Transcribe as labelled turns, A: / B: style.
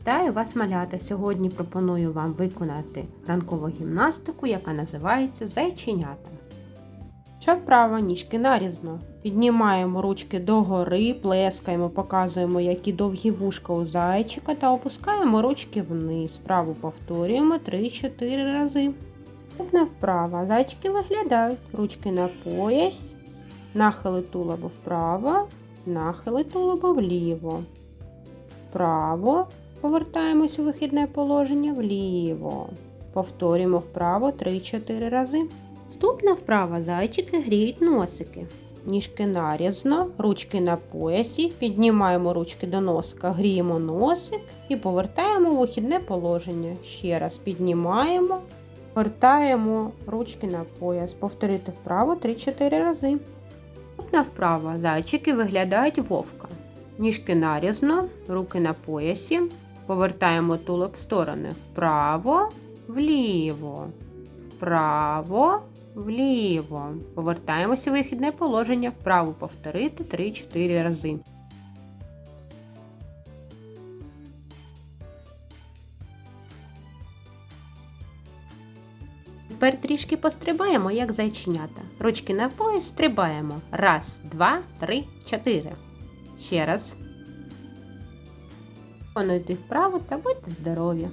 A: Вітаю вас, малята! Сьогодні пропоную вам виконати ранкову гімнастику, яка називається зайченята. Що вправо, ніжки нарізно. Піднімаємо ручки догори, плескаємо, показуємо, які довгі вушка у зайчика та опускаємо ручки вниз. Вправо повторюємо 3-4 рази. Одна вправо. Зайчики виглядають. Ручки на пояс, нахили тулоба вправо, нахили тулоба вліво. Вправо. Повертаємось у вихідне положення вліво. Повторюємо вправо 3-4 рази. Наступна вправа зайчики гріють носики. Ніжки нарізно, ручки на поясі, піднімаємо ручки до носка, гріємо носик і повертаємо у вихідне положення. Ще раз піднімаємо, повертаємо ручки на пояс. Повторити вправо 3-4 рази. Наступна вправа зайчики виглядають вовка. Ніжки нарізно, руки на поясі. Повертаємо тулуб в сторони. Вправо, вліво, вправо, вліво. Повертаємося у вихідне положення. Вправо повторити 3-4 рази. Тепер трішки пострибаємо, як зайченята. Ручки на пояс стрибаємо. Раз, два, три, чотири. Ще раз. Виконуйте вправо та будьте здорові!